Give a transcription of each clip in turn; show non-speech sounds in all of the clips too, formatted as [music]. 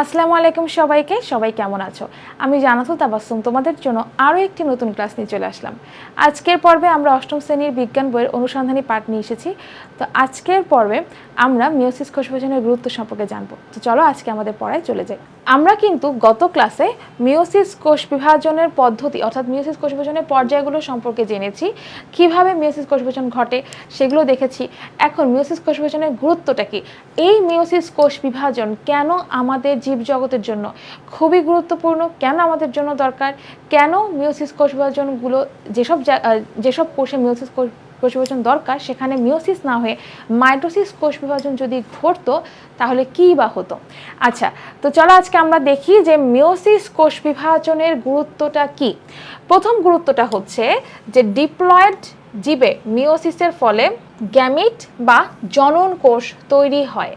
আসসালামু আলাইকুম সবাইকে, সবাই কেমন আছো? আমি জানাতুল তাবাসুম তোমাদের জন্য আরও একটি নতুন ক্লাস নিয়ে চলে আসলাম। আজকের পর্বে আমরা অষ্টম শ্রেণির বিজ্ঞান বইয়ের অনুসন্ধানী পাঠ নিয়ে এসেছি। তো আজকের পর্বে আমরা মিওসিস কোষবিভাজনের গুরুত্ব সম্পর্কে জানব। তো চলো আজকে আমাদের পড়ায় চলে যাই। আমরা কিন্তু গত ক্লাসে মিওসিস কোষ বিভাজনের পদ্ধতি, অর্থাৎ মিওসিস কোষ বিভাজনের পর্যায়গুলো সম্পর্কে জেনেছি। কীভাবে মিওসিস কোষ বিভাজন ঘটে সেগুলো দেখেছি। এখন মিওসিস কোষ বিভাজনের গুরুত্বটা কি? এই মিওসিস কোষ বিভাজন কেন আমাদের জীবজগতের জন্য খুবই গুরুত্বপূর্ণ? কেন আমাদের জন্য দরকার? কেন মিওসিস কোষ বিভাজনগুলো যেসব যেসব কোষে মিওসিস কোষ কোষ বিভাজন দরকার, সেখানে মিওসিস না হয়ে মাইটোসিস কোষ বিভাজন যদি ঘটতো, তাহলে কি বা হতো? আচ্ছা তো চলো আজকে আমরা দেখি যে মিওসিস কোষ বিভাজনের গুরুত্বটা কি। প্রথম গুরুত্বটা হচ্ছে যে ডিপ্লয়েড জীবে মিওসিসের ফলে গ্যামিট বা জনন কোষ তৈরি হয়।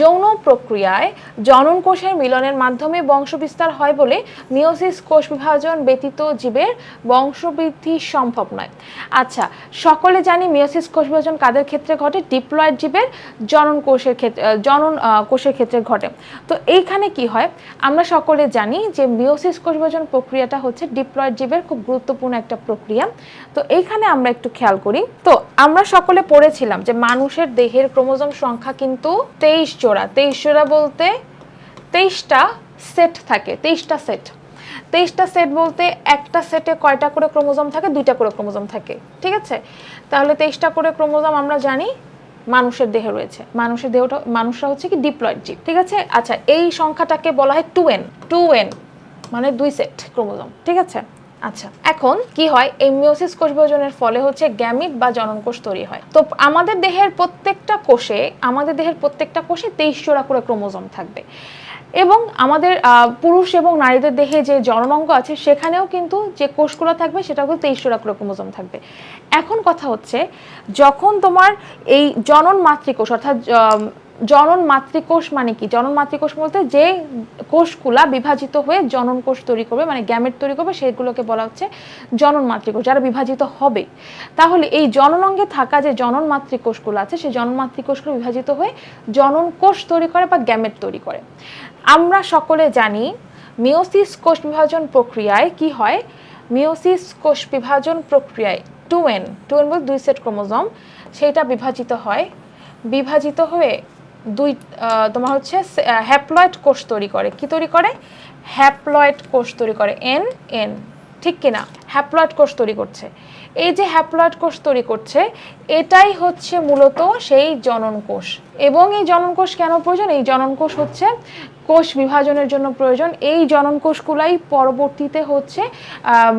যৌন প্রক্রিয়ায় জনন কোষের মিলনের মাধ্যমে বংশবিস্তার হয় বলে মিওসিস কোষ বিভাজন ব্যতীত জীবের বংশবৃদ্ধি সম্ভব নয়। আচ্ছা সকলে জানি মিওসিস কোষ বিভাজন কাদের ক্ষেত্রে ঘটে? ডিপ্লয়েড জীবের জনন কোষের ক্ষেত্রে জনন কোষের ক্ষেত্রে ঘটে। তো এইখানে কি হয়? আমরা সকলে জানি যে মিওসিস কোষ বিভাজন প্রক্রিয়াটা হচ্ছে ডিপ্লয়েড জীবের খুব গুরুত্বপূর্ণ একটা প্রক্রিয়া। তো এইখানে আমরা একটু খেয়াল করি। তো আমরা সকলে পড়েছিলাম যে মানুষের দেহের ক্রোমোজোম সংখ্যা কিন্তু তেইশ জোড়া। তেইশ জোড়া বলতে তেইশটা সেট থাকে, তেইশটা সেট। তেইশটা সেট বলতে একটা সেটে কয়টা করে ক্রোমোজোম থাকে? দুইটা করে ক্রোমোজোম থাকে, ঠিক আছে? তাহলে তেইশটা করে ক্রোমোজোম আমরা জানি মানুষের দেহে রয়েছে। মানুষের দেহটা, মানুষরা হচ্ছে কি ডিপ্লয়েড জীব, ঠিক আছে? আচ্ছা এই সংখ্যাটাকে বলা হয় টু এন টু এন মানে দুই সেট ক্রোমোজোম, ঠিক আছে? আচ্ছা এখন কি হয়? এই মিওসিস কোষ বিভাজনের ফলে হচ্ছে গ্যামিট বা জনন কোষ তৈরি হয়। তো আমাদের দেহের প্রত্যেকটা কোষে, আমাদের দেহের প্রত্যেকটা কোষে তেইশ জোড়া করে ক্রোমোজোম থাকবে। এবং আমাদের পুরুষ এবং নারীদের দেহে যে জননাঙ্গ আছে, সেখানেও কিন্তু যে কোষগুলো থাকবে, সেটা কিন্তু করে ক্রোমোজোম থাকবে। এখন কথা হচ্ছে, যখন তোমার এই জনন মাতৃকোষ, অর্থাৎ জনন মাতৃকোষ মানে কি? জনন মাতৃকোষ বলতে যে কোষগুলা বিভাজিত হয়ে জনন কোষ তৈরি করবে মানে গ্যামেট তৈরি করবে, সেগুলোকে বলা হচ্ছে জনন মাতৃকোষ, যারা বিভাজিত হবে। তাহলে এই জনন অঙ্গে থাকা যে জনন মাতৃকোষগুলো আছে, সেই জনন মাতৃকোষগুলো বিভাজিত হয়ে জনন কোষ তৈরি করে বা গ্যামেট তৈরি করে। আমরা সকলে জানি মিওসিস কোষ বিভাজন প্রক্রিয়ায় কি হয়? মিওসিস কোষ বিভাজন প্রক্রিয়ায় টু এন টু এন বলতে দুই সেট ক্রোমোজোম, সেইটা বিভাজিত হয়। বিভাজিত হয়ে দুই তোমার হচ্ছে হ্যাপ্লয়েড কোষ তৈরি করে। কি তৈরি করে? হ্যাপ্লয়েড কোষ তৈরি করে। এন এন ঠিক কিনা? হ্যাপ্লয়েড কোষ তৈরি করছে। এই যে হ্যাপ্লয়েড কোষ তৈরি করছে, এটাই হচ্ছে মূলত সেই জনন কোষ। এবং এই জননকোষ কেন প্রয়োজন? এই জননকোষ হচ্ছে কোষ বিভাজনের জন্য প্রয়োজন। এই জনন কোষগুলাই পরবর্তীতে হচ্ছে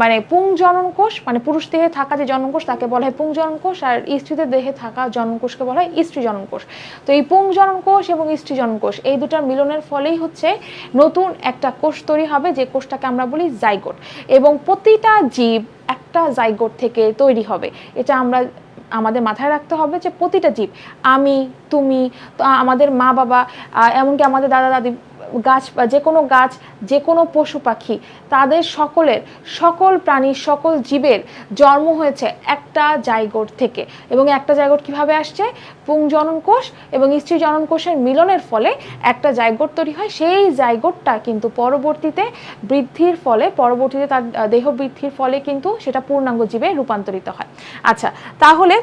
মানে পুং জনন কোষ মানে পুরুষ দেহে থাকা যে জননকোষ, তাকে বলা হয় পুং জননকোষ, আর স্ত্রীদের দেহে থাকা জননকোষকে বলা হয় স্ত্রী জনন কোষ তো এই পুং জনন কোষ এবং স্ত্রী জনন কোষ এই দুটার মিলনের ফলেই হচ্ছে নতুন একটা কোষ তৈরি হবে, যে কোষটাকে আমরা বলি জাইগোট। এবং প্রতিটা জীব একটা জাইগোট থেকে তৈরি হবে। এটা আমরা আমাদের মাথায় রাখতে হবে যে প্রতিটা জীব, আমি, তুমি আমাদের মা বাবা এমনকি আমাদের দাদা দাদি গাছ, যে কোনো গাছ, যে কোনো পশু পাখি, তাদের সকলের, সকল প্রাণীর সকল জীবের জন্ম হয়েছে একটা জায়গোট থেকে। এবং একটা জায়গোট কীভাবে আসছে? পুং জনন কোষ এবং স্ত্রী জনন কোষের মিলনের ফলে একটা জায়গোট তৈরি হয়। সেই জায়গোটটা কিন্তু পরবর্তীতে বৃদ্ধির ফলে, পরবর্তীতে তার দেহ বৃদ্ধির ফলে কিন্তু সেটা পূর্ণাঙ্গ জীবে রূপান্তরিত হয়। আচ্ছা তাহলে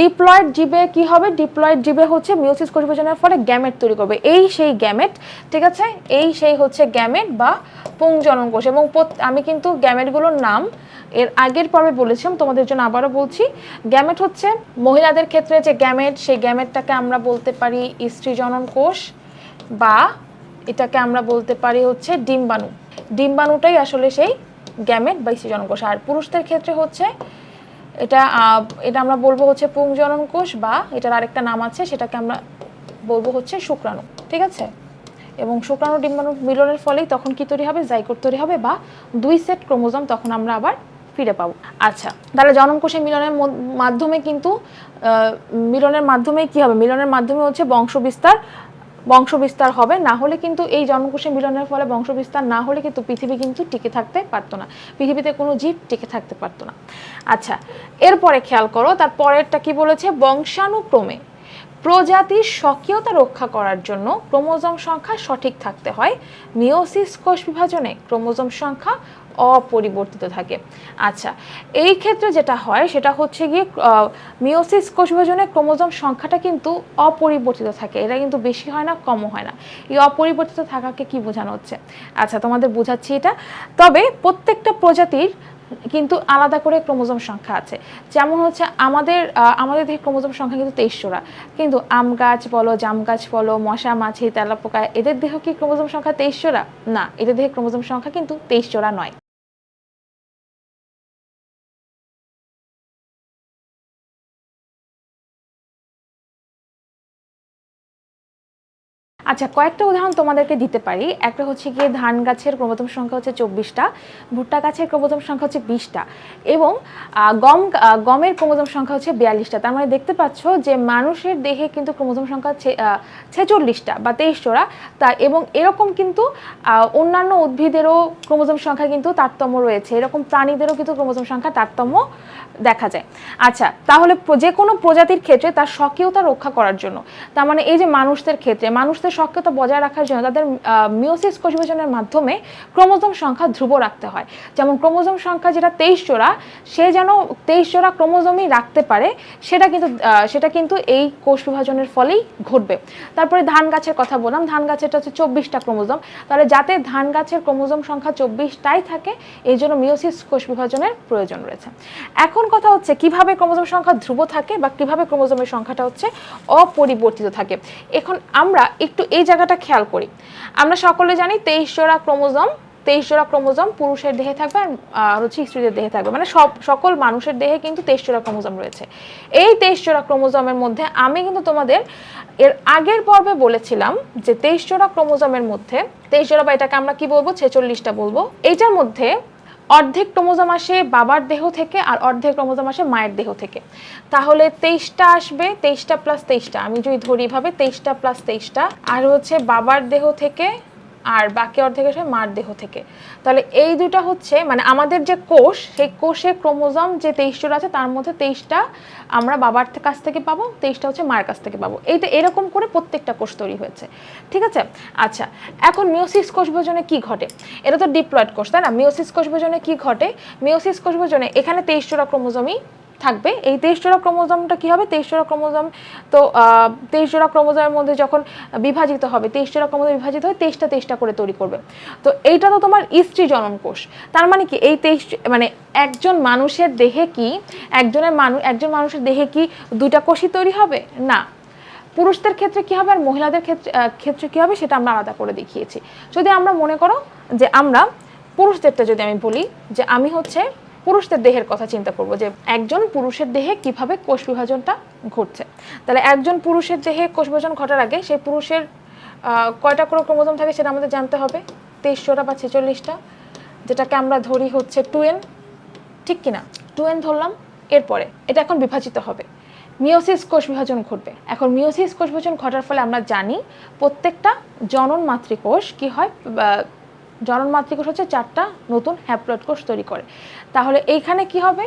ডিপ্লয়েড জীবে কি হবে? ডিপ্লয়েড জীবে হচ্ছে মিওসিস কোষ বিভাজনের ফলে গ্যামেট তৈরি করবে। এই সেই গ্যামেট ঠিক আছে? এই সেই হচ্ছে গ্যামেট বা পুংজনন কোষ। এবং আমি কিন্তু গ্যামেটগুলোর নাম এর আগের পর্বে বলেছিলাম, তোমাদের জন্য আবারও বলছি। গ্যামেট হচ্ছে মহিলাদের ক্ষেত্রে যে গ্যামেট সেই গ্যামেটটাকে আমরা বলতে পারি স্ত্রী জনন কোষ বা এটাকে আমরা বলতে পারি হচ্ছে ডিম্বাণু। ডিম্বাণুটাই আসলে সেই গ্যামেট বা স্ত্রী জনন কোষ। আর পুরুষদের ক্ষেত্রে হচ্ছে এটা এটা আমরা বলব হচ্ছে পুংজনন কোষ বা এটার আরেকটা নাম আছে, সেটাকে আমরা বলব হচ্ছে শুক্রাণু, ঠিক আছে? এবং শুক্রাণু ডিম্বাণু মিলনের ফলেই তখন কি তৈরি হবে? জাইকোট তৈরি হবে বা দুই সেট ক্রোমোজোম তখন আমরা আবার ফিরে পাবো। আচ্ছা তাহলে জনন কোষে মিলনের মাধ্যমে কিন্তু মিলনের মাধ্যমে কি হবে? মিলনের মাধ্যমে হচ্ছে বংশবিস্তার বংশবিস্তার হবে, না হলে কিন্তু এই জনকোষে মিলনের ফলে বংশবিস্তার না হলে কিন্তু পৃথিবী কিন্তু টিকে থাকতে পারতো না। পৃথিবীতে কোনো জীব টিকে থাকতে পারতো না। আচ্ছা এরপরে খেয়াল করো, তার পরেরটা কি বলেছে? বংশানুক্রমে প্রজাতির স্বকীয়তা রক্ষা করার জন্য ক্রোমোজোম সংখ্যা সঠিক থাকতে হয়। মিওসিস কোষ বিভাজনে ক্রোমোজোম সংখ্যা অপরিবর্তিত থাকে। আচ্ছা এই ক্ষেত্রে যেটা হয়, সেটা হচ্ছে গিয়ে মিওসিস কোষ বিভাজনে ক্রোমোজোম সংখ্যাটা কিন্তু অপরিবর্তিত থাকে। এটা কিন্তু বেশি হয় না, কমও হয় না। এই অপরিবর্তিত থাকাকে কি বোঝানো হচ্ছে? আচ্ছা তোমাদের বোঝাচ্ছি এটা। তবে প্রত্যেকটা প্রজাতির কিন্তু আলাদা করে ক্রোমোজোম সংখ্যা আছে। যেমন হচ্ছে আমাদের আমাদের দেহে ক্রোমোজোম সংখ্যা কিন্তু তেইশ জোড়া কিন্তু আম গাছ বলো, জাম গাছ বলো, মশা, মাছি, তেলাপোকা, এদের দেহ কি ক্রোমোজোম সংখ্যা তেইশ জোড়া না, এদের দেহে ক্রোমোজোম সংখ্যা কিন্তু তেইশ জোড়া নয়। আচ্ছা কয়েকটা উদাহরণ তোমাদেরকে দিতে পারি। একটা হচ্ছে গিয়ে ধান গাছের ক্রোমোজোম সংখ্যা হচ্ছে চব্বিশটা, ভুট্টা গাছের ক্রোমোজোম সংখ্যা হচ্ছে বিশটা এবং গম গমের ক্রোমোজোম সংখ্যা হচ্ছে বিয়াল্লিশটা। তার মানে দেখতে পাচ্ছ যে মানুষের দেহে কিন্তু ক্রোমোজোম সংখ্যা ছেচল্লিশটা বা তেইশ তা এবং এরকম কিন্তু অন্যান্য উদ্ভিদেরও ক্রোমোজোম সংখ্যা কিন্তু তারতম্য রয়েছে। এরকম প্রাণীদেরও কিন্তু ক্রোমোজোম সংখ্যা তারতম্য দেখা যায়। আচ্ছা তাহলে যে কোনো প্রজাতির ক্ষেত্রে তার স্বকীয়তা রক্ষা করার জন্য, তার মানে এই যে মানুষদের ক্ষেত্রে, মানুষদের স্বকীয়তা বজায় রাখার জন্য তাদের মিওসিস কোষ বিভাজনের মাধ্যমে ক্রোমোজোম সংখ্যা ধ্রুব রাখতে হয়। যেমন ক্রোমোজোম সংখ্যা যেটা তেইশ জোড়া, সে যেন তেইশ জোড়া ক্রোমোজোমই রাখতে পারে, সেটা কিন্তু সেটা কিন্তু এই কোষ বিভাজনের ফলেই ঘটবে। তারপরে ধান গাছের কথা বললাম, ধান গাছেরটা হচ্ছে চব্বিশটা ক্রোমোজোম। তাহলে যাতে ধান গাছের ক্রোমোজোম সংখ্যা চব্বিশটাই থাকে, এই জন্য মিওসিস কোষ বিভাজনের প্রয়োজন রয়েছে। এখন কথা হচ্ছে, কীভাবে ক্রোমোজোম সংখ্যা ধ্রুব থাকে বা কীভাবে ক্রোমোজোমের সংখ্যাটা হচ্ছে অপরিবর্তিত থাকে? এখন আমরা একটু এই জায়গাটা খেয়াল করি। আমরা সকলে জানি তেইশ জোড়া ক্রোমোজোম, তেইশ জোড়া ক্রোমোজোম পুরুষের দেহে থাকবে আর হচ্ছে স্ত্রীদের দেহে থাকবে। মানে সব, সকল মানুষের দেহে কিন্তু তেইশ জোড়া ক্রোমোজোম রয়েছে। এই তেইশ জোড়া ক্রোমোজোমের মধ্যে আমি কিন্তু তোমাদের এর আগের পর্বে বলেছিলাম যে তেইশ জোড়া ক্রোমোজোমের মধ্যে, তেইশ জোড়া বা এটাকে আমরা কি বলব? ছেচল্লিশটা বলব। এইটার মধ্যে অর্ধেক ক্রোমোজোম আসে বাবার দেহ থেকে আর অর্ধেক ক্রোমোজোম আসে মায়ের দেহ থেকে। তাহলে তেইশটা আসবে, তেইশটা প্লাস তেইশটা। আমি যদি ধরি ভাবে, তেইশটা প্লাস তেইশটা। আর হচ্ছে বাবার দেহ থেকে আর বাকি অর্ধেক আসে মার দেহ থেকে। তাহলে এই দুটা হচ্ছে মানে আমাদের যে কোষ, সেই কোষে ক্রোমোজোম যে তেইশ জোড়া আছে, তার মধ্যে তেইশটা আমরা বাবার কাছ থেকে পাবো, তেইশটা হচ্ছে মায়ের কাছ থেকে পাবো। এইটা এরকম করে প্রত্যেকটা কোষ তৈরি হয়েছে। ঠিক আছে? আচ্ছা এখন মিওসিস কোষ বিভাজনে কি ঘটে? এটা তো ডিপ্লয়েড কোষ, তাই না? মিওসিস কোষ বিভাজনে কি ঘটে? মিওসিস কোষ বিভাজনে এখানে তেইশ জোড়া ক্রোমোজোমই থাকবে। এই তেইশ জোড়া ক্রোমোজোমটা কী হবে? তেইশ জোড়া ক্রোমোজোম, তো তেইশ জোড়া ক্রোমোজোমের মধ্যে যখন বিভাজিত হবে তেইশ জোড়া ক্রোমোজোম বিভাজিত হয়ে তেইশটা তেইশটা করে তৈরি করবে। তো এইটা তো তোমার স্ত্রী জনন কোষ তার মানে কি? এই তেইশ মানে একজন মানুষের দেহে কি, একজনের মানুষ একজন মানুষের দেহে কি দুইটা কোষই তৈরি হবে? না। পুরুষদের ক্ষেত্রে কি হবে আর মহিলাদের ক্ষেত্রে ক্ষেত্রে কী হবে সেটা আমরা আলাদা করে দেখিয়েছি। যদি আমরা মনে করো যে আমরা পুরুষদেরটা যদি আমি বলি যে আমি হচ্ছে পুরুষদের দেহের কথা চিন্তা করব যে একজন পুরুষের দেহে কীভাবে কোষ বিভাজনটা ঘটছে? তাহলে একজন পুরুষের দেহে কোষ বিভাজন ঘটার আগে সেই পুরুষের কয়টা করে ক্রোমোজোম থাকে সেটা আমাদের জানতে হবে। তেইশ জোড়া বা ছেচল্লিশটা, যেটাকে আমরা ধরি হচ্ছে টুয়েন ঠিক কিনা? টুয়েন ধরলাম, এরপরে এটা এখন বিভাজিত হবে। মিওসিস কোষ বিভাজন ঘটবে। এখন মিওসিস কোষ বিভাজন ঘটার ফলে আমরা জানি প্রত্যেকটা জনন মাতৃকোষ কি হয় জনন মাতৃকোষ হচ্ছে চারটা নতুন হ্যাপ্লয়েড কোষ তৈরি করে। তাহলে এইখানে কি হবে?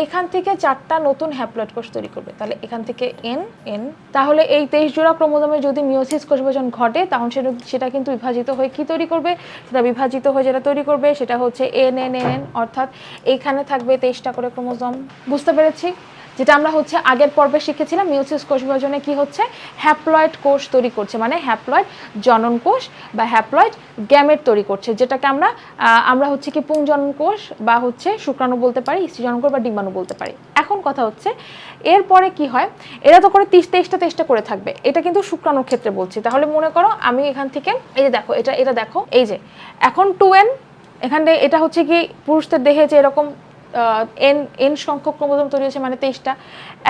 এইখান থেকে চারটা নতুন হ্যাপ্লয়েড কোষ তৈরি করবে। তাহলে এখান থেকে এন এন তাহলে এই তেইশ জোড়া ক্রোমোজোমে যদি মিওসিস কোষ বিভাজন ঘটে তখন সেটা কিন্তু বিভাজিত হয়ে কি তৈরি করবে? সেটা বিভাজিত হয়ে যেটা তৈরি করবে, সেটা হচ্ছে এন এন এন অর্থাৎ এইখানে থাকবে তেইশটা করে ক্রোমোজোম। বুঝতে পেরেছি? যেটা আমরা হচ্ছে আগের পর্বে শিখেছিলাম মিওসিস কোষ বিভাজনে কি হচ্ছে? হ্যাপ্লয়েড কোষ তৈরি করছে মানে হ্যাপ্লয়েড জনন কোষ বা হ্যাপ্লয়েড গ্যামেট তৈরি করছে, যেটাকে আমরা আমরা হচ্ছে কি পুংজনন কোষ বা হচ্ছে শুক্রাণু বলতে পারি স্ত্রী জনন কোষ বা ডিম্বাণু বলতে পারি। এখন কথা হচ্ছে, এরপরে কি হয়? এরা তো করে তিরিশ তেইশটা তেইশটা করে থাকবে। এটা কিন্তু শুক্রাণুর ক্ষেত্রে বলছি। তাহলে মনে করো আমি এখান থেকে, এই যে দেখো, এটা এটা দেখো, এই যে, এখন টু এন এখানে এটা হচ্ছে কি পুরুষদের দেহে যে এরকম এন এন সংখ্যক ক্রোমোজোম তৈরি হয়েছে মানে তেইশটা।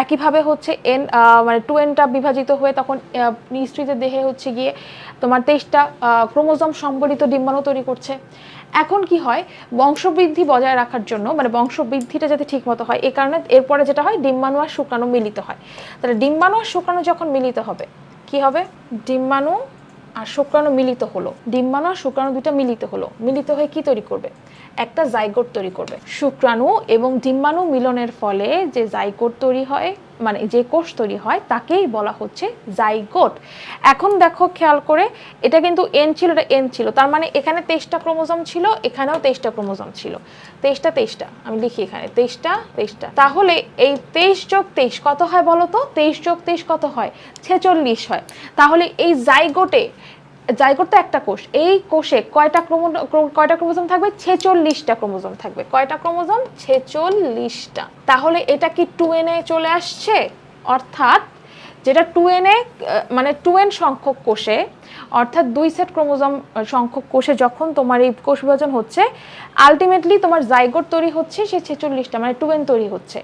একইভাবে হচ্ছে এন মানে টু এনটা বিভাজিত হয়ে তখন স্ত্রীদের দেহে হচ্ছে গিয়ে তোমার তেইশটা ক্রোমোজোম সম্বলিত ডিম্বাণু তৈরি করছে। এখন কি হয়? বংশবৃদ্ধি বজায় রাখার জন্য মানে বংশবৃদ্ধিটা যাতে ঠিক মতো হয় এই কারণে এরপরে যেটা হয়, ডিম্বাণু আর শুক্রাণু মিলিত হয়। তাহলে ডিম্বাণু আর শুক্রাণু যখন মিলিত হবে, কি হবে? ডিম্বাণু আর শুক্রাণু মিলিত হলো। ডিম্বাণু আর শুক্রাণু দুটা মিলিত হলো। মিলিত হয়ে কি তৈরি করবে? একটা জাইগোট তৈরি করবে। শুক্রাণু এবং ডিম্বাণু মিলনের ফলে যে জাইগোট তৈরি হয় মানে যে কোষ তৈরি হয়, তাকেই বলা হচ্ছে জাইগোট। এখন দেখো, খেয়াল করে, এটা কিন্তু এন ছিল, এটা এন ছিল। তার মানে এখানে তেইশটা ক্রোমোজোম ছিল, এখানেও তেইশটা ক্রোমোজোম ছিল। তেইশটা তেইশটা, আমি লিখি এখানে। তেইশটা তেইশটা। তাহলে এই তেইশ যোগ তেইশ কত হয় বলো তো? তেইশ যোগ তেইশ কত হয়? ছেচল্লিশ হয়। তাহলে এই জাইগোটে জাইগোট তো একটা কোষ, এই কোষে কয়টা ক্রোমো কয়টা ক্রোমোজোম থাকবে? ছেচল্লিশটা ক্রোমোজোম থাকবে। কয়টা ক্রোমোজোম? ছেচল্লিশটা। তাহলে এটা কি টু এনে চলে আসছে? অর্থাৎ যেটা টু এনে মানে টু এন সংখ্যক কোষে, অর্থাৎ দুই সেট ক্রোমোজোম সংখ্যক কোষে যখন তোমার এই কোষ বিভাজন হচ্ছে আলটিমেটলি তোমার জাইগোট তৈরি হচ্ছে সে ছেচল্লিশটা মানে টু এন তৈরি হচ্ছে।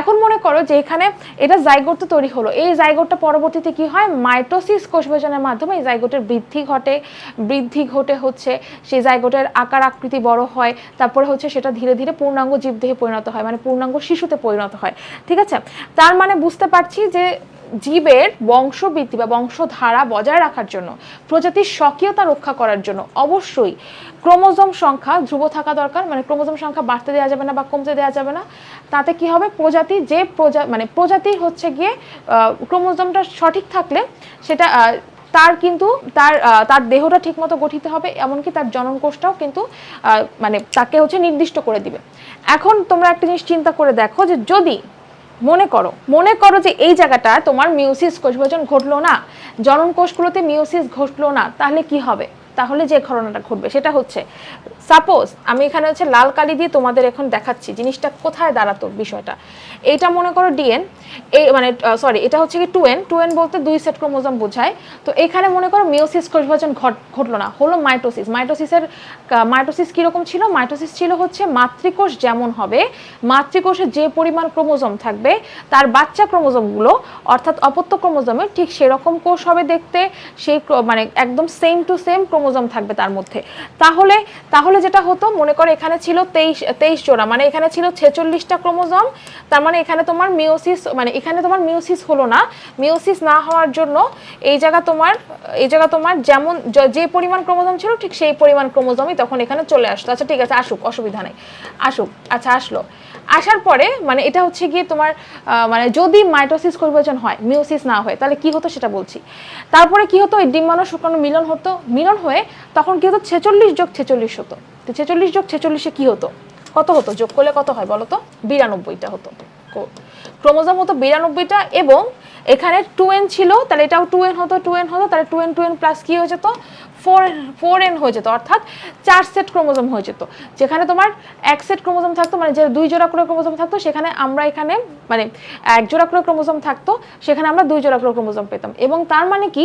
এখন মনে করো যে এখানে এটা জাইগোট তো তৈরি হলো। এই জাইগোটটা পরবর্তীতে কি হয়? মাইটোসিস কোষ বিভাজনের মাধ্যমে এই জাইগোটের বৃদ্ধি ঘটে বৃদ্ধি ঘটে হচ্ছে। সেই জাইগোটের আকার আকৃতি বড় হয়, তারপরে হচ্ছে সেটা ধীরে ধীরে পূর্ণাঙ্গ জীবদেহে পরিণত হয় মানে পূর্ণাঙ্গ শিশুতে পরিণত হয়। ঠিক আছে? তার মানে বুঝতে পারছি যে জীবের বংশবৃদ্ধি বা বংশধারা বজায় রাখার জন্য, প্রজাতির স্বকীয়তা রক্ষা করার জন্য অবশ্যই ক্রোমোজোম সংখ্যা ধ্রুব থাকা দরকার। মানে ক্রোমোজোম সংখ্যা বাড়তে দেওয়া যাবে না বা কমতে দেওয়া যাবে না। তাতে কি হবে? প্রজাতি যে প্রজা মানে প্রজাতি হচ্ছে গিয়ে ক্রোমোজোমটা সঠিক থাকলে সেটা তার কিন্তু, তার তার দেহটা ঠিকমতো গঠিত হবে, এমনকি তার জনন কোষটাও কিন্তু মানে তাকে হচ্ছে নির্দিষ্ট করে দিবে। এখন তোমরা একটা জিনিস চিন্তা করে দেখো যে যদি মনে করো মনে করো যে এই জায়গাটা তোমার মিউসিস কোষ বিভাজন ঘটলো না। জনন কোষগুলোতে মিউসিস ঘটলো না, তাহলে কি হবে? তাহলে যে ঘটনাটা ঘটবে, সেটা হচ্ছে সাপোজ আমি এখানে হচ্ছে লাল কালি দিয়ে তোমাদের এখন দেখাচ্ছি, জিনিসটা কোথায় দাঁড়াতো বিষয়টা। এইটা মনে করো ডিএন এই মানে সরি এটা হচ্ছে কি টু এন টু এন বলতে দুই সেট ক্রোমোজোম বোঝায়। তো এখানে মনে করো মিওসিস বিভাজন ঘট, ঘটলো না, হলো মাইটোসিস মাইটোসিসের মাইটোসিস কীরকম ছিল? মাইটোসিস ছিল হচ্ছে মাতৃকোষ যেমন হবে, মাতৃকোষে যে পরিমাণ ক্রোমোজোম থাকবে, তার বাচ্চা ক্রোমোজোমগুলো, অর্থাৎ অপত্য ক্রোমোজোমের ঠিক সেরকম কোষ হবে দেখতে, সেই মানে একদম সেম টু সেম ক্রোমোজোম থাকবে তার মধ্যে। তাহলে তাহলে যেটা হতো, মনে করো এখানে ছিল তেইশ তেইশ জোড়া মানে এখানে ছিল ছেচল্লিশটা ক্রোমোজোম, তার মানে এখানে তোমার মিওসিস মানে এখানে তোমার মিওসিস হলো না। মিওসিস না হওয়ার জন্য এই জায়গা তোমার, এই জায়গা তোমার যেমন যে পরিমাণ ক্রোমোজোম ছিল ঠিক সেই পরিমাণ ক্রোমোজোমই তখন এখানে চলে আসতো আচ্ছা ঠিক আছে, আসুক, অসুবিধা নেই। আসুক আচ্ছা আসলো। আসার পরে মানে এটা হচ্ছে গিয়ে তোমার মানে যদি মাইটোসিস পরিবর্তন হয় মিওসিস না হয়, তাহলে কি হতো সেটা বলছি। তারপরে কি হতো ওই ডিম্বাণু শুক্রাণু মিলন হতো, মিলন হয়ে তখন কি হতো, ছেচল্লিশ যোগ ছেচল্লিশ হতো। তো ছেচল্লিশ যোগ ছেচল্লিশে কি হতো? কত হতো? যোগ করলে কত হয় বলো তো বিরানব্বইটা হতো। ক্রোমোজোম হতো বিরানব্বইটা এবং এখানে টু এন ছিল, তাহলে এটাও টু এন হতো টু এন হতো, তাহলে two n two n plus কি হয়ে যেত? ফোর ফোর এন হয়ে যেত, অর্থাৎ চার সেট ক্রোমোজোম হয়ে যেত। যেখানে তোমার এক সেট ক্রোমোজোম থাকতো মানে যে দুই জোড়া করে ক্রোমোজোম থাকতো, সেখানে আমরা এখানে মানে এক জোড়া করে ক্রোমোজোম থাকতো, সেখানে আমরা দুই জোড়া করে ক্রোমোজোম পেতাম। এবং তার মানে কি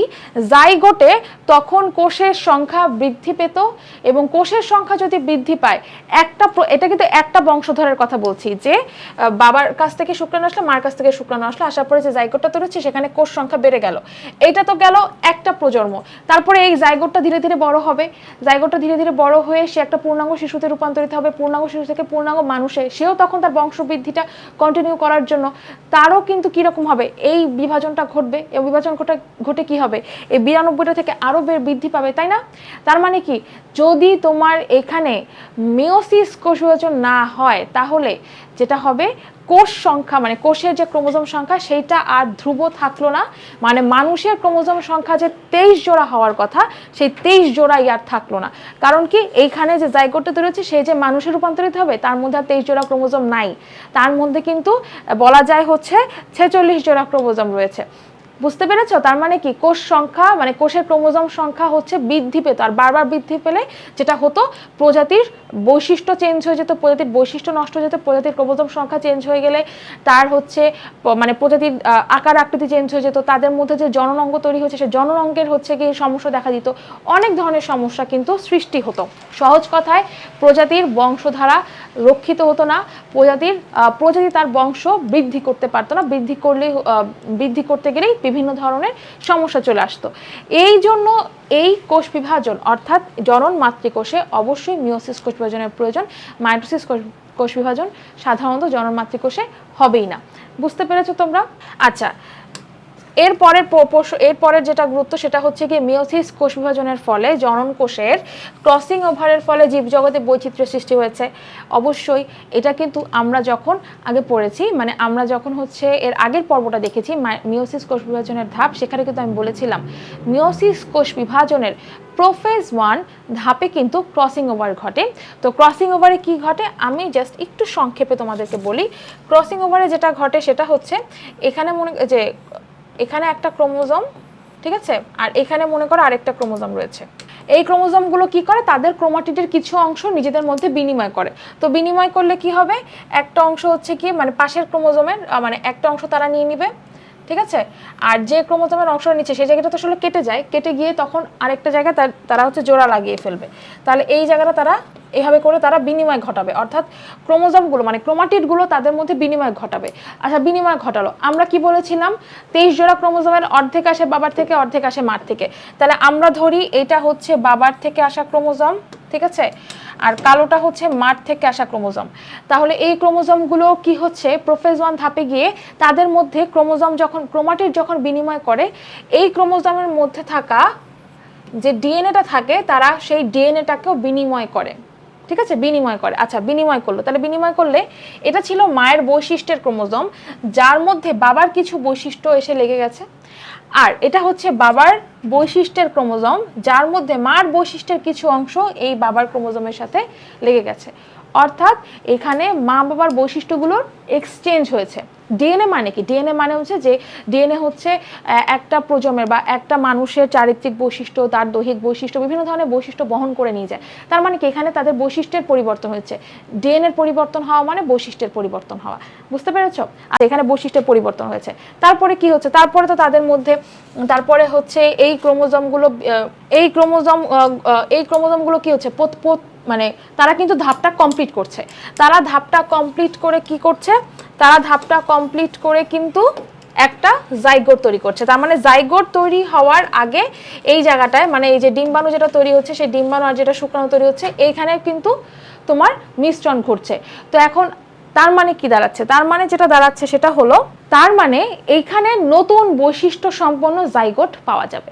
জাইগোটে তখন কোষের সংখ্যা বৃদ্ধি পেত, এবং কোষের সংখ্যা যদি বৃদ্ধি পায়, একটা এটা কিন্তু একটা বংশধরের কথা বলছি, যে বাবার কাছ থেকে শুক্রাণু আসলো, মার কাছ থেকে শুক্রাণু আসলো, আসার পরে যে জাইগোটটা তৈরি হচ্ছে, সেখানে কোষ সংখ্যা বেড়ে গেল। এটা তো গেল একটা প্রজন্ম। তারপরে এই জাইগোটটা ধীরে ধীরে বড় হবে। জায়গাটা ধীরে ধীরে বড় হয়ে সে একটা পূর্ণাঙ্গ শিশুতে রূপান্তরিত হবে, পূর্ণাঙ্গ শিশু থেকে পূর্ণাঙ্গ মানুষে। সেও তখন তার বংশবৃদ্ধিটা কন্টিনিউ করার জন্য। তারও কিন্তু কীরকম হবে? এই বিভাজনটা ঘটবে। এই বিভাজন ঘটে ঘটে কি হবে? এই বিরানব্বইটা থেকে আরও বৃদ্ধি পাবে, তাই না? তার মানে কি? যদি তোমার এখানে মিওসিস কোষ বিভাজন না হয়, তাহলে যেটা হবে কোষ সংখ্যা মানে কোষের যে ক্রোমোজোম সংখ্যা, সেইটা আর ধ্রুব থাকল না। মানে মানুষের ক্রোমোজোম সংখ্যা যে তেইশ জোড়া হওয়ার কথা, সেই তেইশ জোড়াই আর থাকল না। কারণ কি, এইখানে যে জাইগোটটা তৈরি হচ্ছে সেই যে মানুষের রূপান্তরিত হবে, তার মধ্যে আর তেইশ জোড়া ক্রোমোজোম নাই। তার মধ্যে কিন্তু বলা যায় হচ্ছে ছেচল্লিশ জোড়া ক্রোমোজোম রয়েছে। বুঝতে পেরেছ? তার মানে কি? কোষ সংখ্যা মানে কোষের ক্রোমোজোম সংখ্যা হচ্ছে বৃদ্ধি পেত। আর বারবার বৃদ্ধি পেলে যেটা হতো, প্রজাতির বৈশিষ্ট্য চেঞ্জ হয়ে যেত, প্রজাতির বৈশিষ্ট্য নষ্ট হয়ে যেত, প্রজাতির ক্রোমোজোম সংখ্যা চেঞ্জ হয়ে গেলে তার হচ্ছে মানে প্রজাতির আকার আকৃতি চেঞ্জ হয়ে যেত। তাদের মধ্যে যে জননঙ্গ তৈরি হচ্ছে সেই জননঙ্গের হচ্ছে কি সমস্যা দেখা দিত। অনেক ধরনের সমস্যা কিন্তু সৃষ্টি হতো। সহজ কথায়, প্রজাতির বংশধারা রক্ষিত হতো না। প্রজাতির প্রজাতি তার বংশ বৃদ্ধি করতে পারতো না। বৃদ্ধি করলে বৃদ্ধি করতে গেলেই বিভিন্ন ধরনের সমস্যা চলে আসতো। এই জন্য এই কোষ বিভাজন, অর্থাৎ জনন মাতৃকোষে অবশ্যই মিওসিস কোষ বিভাজনের প্রয়োজন। মাইটোসিস কোষ কোষ বিভাজন সাধারণত জনন মাতৃকোষে হবেই না। বুঝতে পেরেছ তোমরা? আচ্ছা এর পরের প- পোষ- এর পরের যেটা গুরুত্ব সেটা হচ্ছে কি মিওসিস কোষ বিভাজনের ফলে জনন কোষের ক্রসিং ওভারের ফলে জীবজগতে বৈচিত্র্য সৃষ্টি হয়েছে। অবশ্যই এটা কিন্তু আমরা যখন আগে পড়েছি মানে আমরা যখন হচ্ছে এর আগের পর্বটা দেখেছি মিওসিস কোষ বিভাজনের ধাপ, সেখানে কিন্তু আমি বলেছিলাম মিওসিস কোষ বিভাজনের প্রোফেজ ওয়ান ধাপে কিন্তু ক্রসিং ওভার ঘটে। তো ক্রসিং ওভারে কি ঘটে? আমি জাস্ট একটু সংক্ষেপে তোমাদেরকে বলি। ক্রসিং ওভারে যেটা ঘটে সেটা হচ্ছে, এখানে মনে যে এখানে একটা ক্রোমোজোম, ঠিক আছে? আর এখানে মনে করো আরেকটা ক্রোমোজোম রয়েছে। এই ক্রোমোজোমগুলো কি করে? তাদের ক্রোমাটিডের কিছু অংশ নিজেদের মধ্যে বিনিময় করে। তো বিনিময় করলে কি হবে? একটা অংশ হচ্ছে কি মানে পাশের ক্রোমোজোমের মানে একটা অংশ তারা নিয়ে নিবে, ঠিক আছে? আর যে ক্রোমোজোমের অংশ নিচ্ছে সেই জায়গাটা তো আসলে কেটে যায়। কেটে গিয়ে তখন আরেকটা জায়গায় তার- তারা হচ্ছে জোড়া লাগিয়ে ফেলবে। তাহলে এই জায়গাটা তারা এভাবে করে তারা বিনিময় ঘটাবে। অর্থাৎ ক্রোমোজোমগুলো মানে ক্রোমাটিডগুলো তাদের মধ্যে বিনিময় ঘটাবে। আচ্ছা বিনিময় ঘটালো। আমরা কি বলেছিলাম? তেইশ জোড়া ক্রোমোজোমের অর্ধেক আসে বাবার থেকে, অর্ধেক আসে মার থেকে। তাহলে আমরা ধরি এটা হচ্ছে বাবার থেকে আসা ক্রোমোজোম, ঠিক আছে? আর কালোটা হচ্ছে মাঠ থেকে আসা ক্রোমোজোম। তাহলে এই ক্রোমোজোমগুলো কি হচ্ছে? প্রোফেজ ওয়ান ধাপে গিয়ে তাদের মধ্যে ক্রোমোজোম যখন, ক্রোমাটিড যখন বিনিময় করে, এই ক্রোমোজোমের মধ্যে থাকা যে ডিএনএটা থাকে, তারা সেই ডিএনএটাকেও বিনিময় করে। ঠিক আছে? বিনিময় করে। আচ্ছা বিনিময় করল। তাহলে বিনিময় করলে এটা ছিল মায়ের বৈশিষ্ট্যের ক্রোমোজোম, যার মধ্যে বাবার কিছু বৈশিষ্ট্য এসে লেগে গেছে। আর এটা হচ্ছে বাবার বৈশিষ্ট্যের ক্রোমোজোম, যার মধ্যে মার বৈশিষ্ট্যের কিছু অংশ এই বাবার ক্রোমোজোমের সাথে লেগে গেছে। অর্থাৎ এখানে মা বাবার বৈশিষ্ট্যগুলোর এক্সচেঞ্জ হয়েছে। ডিএনএ মানে কি? ডিএনএ মানে হচ্ছে যে ডিএনএ হচ্ছে একটা প্রজন্মের বা একটা মানুষের চারিত্রিক বৈশিষ্ট্য, তার দৈহিক বৈশিষ্ট্য, বিভিন্ন ধরনের বৈশিষ্ট্য বহন করে নিয়ে যায়। তার মানে কি? এখানে তাদের বৈশিষ্ট্যের পরিবর্তন হয়েছে। ডিএনএর পরিবর্তন হওয়া মানে বৈশিষ্ট্যের পরিবর্তন হওয়া। বুঝতে পেরেছ? আর এখানে বৈশিষ্ট্যের পরিবর্তন হয়েছে। তারপরে কি হচ্ছে? তারপরে তো তাদের মধ্যে, তারপরে হচ্ছে এই ক্রোমোজোমগুলো এই ক্রোমোজোম এই ক্রোমোজোমগুলো কি হচ্ছে? মানে তারা কিন্তু ধাপটা কমপ্লিট করছে। তারা ধাপটা কমপ্লিট করে কি করছে? তারা ধাপটা কমপ্লিট করে কিন্তু একটা জাইগোট তৈরি করছে। তার মানে জাইগোট তৈরি হওয়ার আগে এই জায়গাটায় মানে এই যে ডিম্বাণু যেটা তৈরি হচ্ছে, সেই ডিম্বাণু আর যেটা শুক্রাণু তৈরি হচ্ছে, এইখানে কিন্তু তোমার মিশ্রণ ঘটছে। তো এখন তার মানে কি দাঁড়াচ্ছে? তার মানে যেটা দাঁড়াচ্ছে সেটা হলো, তার মানে এইখানে নতুন বৈশিষ্ট্য সম্পন্ন জাইগোট পাওয়া যাবে।